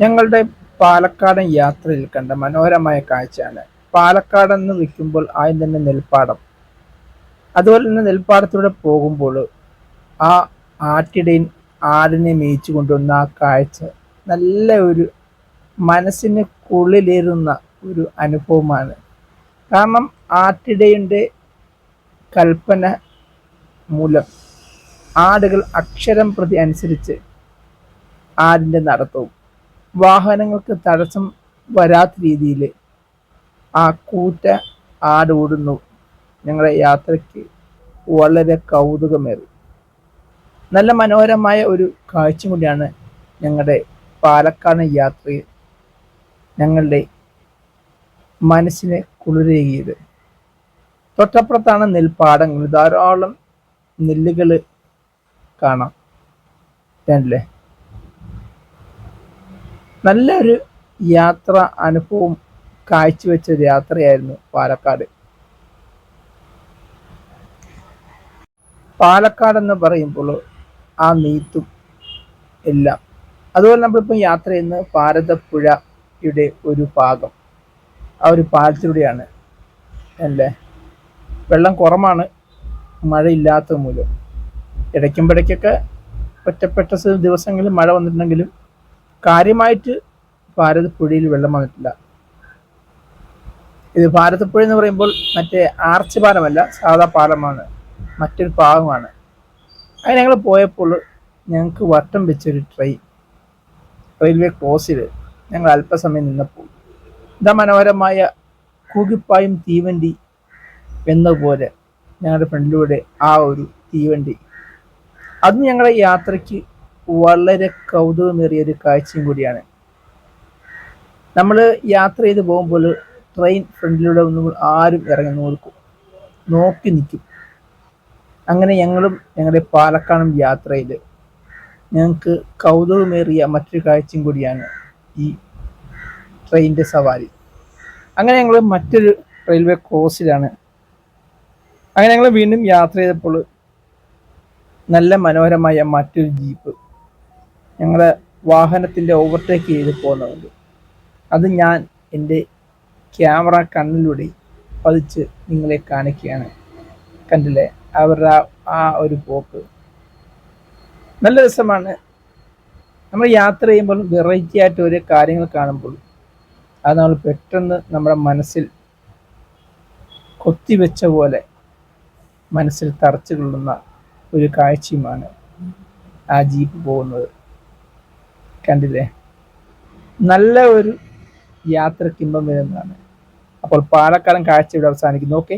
ഞങ്ങളുടെ പാലക്കാടൻ യാത്രയിൽ കണ്ട മനോഹരമായ കാഴ്ചയാണ്. പാലക്കാട് എന്ന് വിൽക്കുമ്പോൾ ആദ്യം തന്നെ നെൽപ്പാടം. അതുപോലെ തന്നെ നെൽപ്പാടത്തിലൂടെ പോകുമ്പോൾ ആ ആട്ടിടയും ആടിനെ മേയിച്ചു കൊണ്ടുവന്ന ആ കാഴ്ച നല്ല ഒരു മനസ്സിന് കുളിലേറുന്ന ഒരു അനുഭവമാണ്. കാരണം ആട്ടിടയുടെ കൽപ്പന മൂലം ആടുകൾ അക്ഷരം പ്രതി അനുസരിച്ച് ആടിന്റെ നടത്തവും വാഹനങ്ങൾക്ക് തടസ്സം വരാത്ത രീതിയിൽ ആ കൂറ്റ ആടോടുന്നു ഞങ്ങളുടെ യാത്രയ്ക്ക് വളരെ കൗതുകമേറി. നല്ല മനോഹരമായ ഒരു കാഴ്ച കൂടിയാണ് ഞങ്ങളുടെ പാലക്കാട് യാത്രയിൽ ഞങ്ങളുടെ മനസ്സിനെ കുളിരേകിയത്. തൊട്ടപ്പുറത്താണ് നെൽപ്പാടങ്ങൾ. ധാരാളം നെല്ലുകൾ കാണാം. അല്ലേ നല്ലൊരു യാത്ര അനുഭവം കാഴ്ചവെച്ച യാത്രയായിരുന്നു പാലക്കാട്. പാലക്കാട് എന്ന് പറയുമ്പോൾ ആ നീത്തും എല്ലാം. അതുപോലെ നമ്മളിപ്പോൾ യാത്ര ചെയ്യുന്ന ഭാരതപ്പുഴയുടെ ഒരു ഭാഗം. ആ ഒരു പാലത്തിലൂടെയാണ് അല്ലേ വെള്ളം കുറവാണ് മഴയില്ലാത്ത മൂലം. ഇടയ്ക്കുമ്പോഴേക്കൊക്കെ ഒറ്റപ്പെട്ട ദിവസങ്ങളിൽ മഴ വന്നിട്ടുണ്ടെങ്കിലും കാര്യമായിട്ട് ഭാരതപ്പുഴയിൽ വെള്ളം വന്നിട്ടില്ല. ഇത് ഭാരതപ്പുഴ എന്ന് പറയുമ്പോൾ മറ്റേ ആർച്ച് പാലമല്ല സാധാ പാലമാണ്. മറ്റൊരു ഭാഗമാണ് അങ്ങനെ ഞങ്ങൾ പോയപ്പോൾ ഞങ്ങൾക്ക് വട്ടം വെച്ചൊരു ട്രെയിൻ റെയിൽവേ ക്രോസിൽ ഞങ്ങൾ അല്പസമയം നിന്നപ്പോൾ ഇതാ മനോഹരമായ കൂകിപ്പായും തീവണ്ടി എന്നതുപോലെ ഞങ്ങളുടെ ഫ്രണ്ടിലൂടെ ആ ഒരു തീവണ്ടി. അത് ഞങ്ങളുടെ യാത്രയ്ക്ക് വളരെ കൗതുകമേറിയ ഒരു കാഴ്ചയും കൂടിയാണ്. നമ്മൾ യാത്ര ചെയ്ത് പോകുമ്പോൾ ട്രെയിൻ ഫ്രണ്ടിലൂടെ ഒന്നും ആരും ഇറങ്ങി നോക്കും. നോക്കി നിൽക്കും. അങ്ങനെ ഞങ്ങളും ഞങ്ങളുടെ പാലക്കാടും യാത്രയിൽ ഞങ്ങൾക്ക് കൗതുകമേറിയ മറ്റൊരു കാഴ്ചയും കൂടിയാണ് ഈ ട്രെയിനിന്റെ സവാരി. അങ്ങനെ ഞങ്ങൾ മറ്റൊരു റെയിൽവേ ക്രോസിലാണ് അങ്ങനെ ഞങ്ങൾ വീണ്ടും യാത്ര ചെയ്തപ്പോൾ നല്ല മനോഹരമായ മറ്റൊരു ജീപ്പ് ഞങ്ങളുടെ വാഹനത്തിന്റെ ഓവർടേക്ക് ചെയ്ത് പോകുന്നുണ്ട് അത് ഞാൻ എന്റെ ക്യാമറ കണ്ണിലൂടെ പതിച്ച് നിങ്ങളെ കാണിക്കുകയാണ്. കണ്ടില്ലേ? അവരുടെ ആ ഒരു പോക്ക്. നല്ല രസമാണ്. നമ്മൾ യാത്ര ചെയ്യുമ്പോൾ വെറൈറ്റി ആയിട്ട് ഓരോ കാര്യങ്ങൾ കാണുമ്പോൾ അത് നമ്മൾ പെട്ടെന്ന് നമ്മുടെ മനസ്സിൽ കൊത്തിവെച്ച പോലെ മനസ്സിൽ തറച്ചു കൊള്ളുന്ന ഒരു കാഴ്ചയുമാണ് ആ ജീപ്പ് പോകുന്നത്. കണ്ടില്ലേ? നല്ല ഒരു യാത്രക്കിമ്പം വരുന്നതാണ്. അപ്പോൾ പാലക്കാടൻ കാഴ്ച ഇവിടെ അവസാനിക്കുന്നു. ഓക്കെ.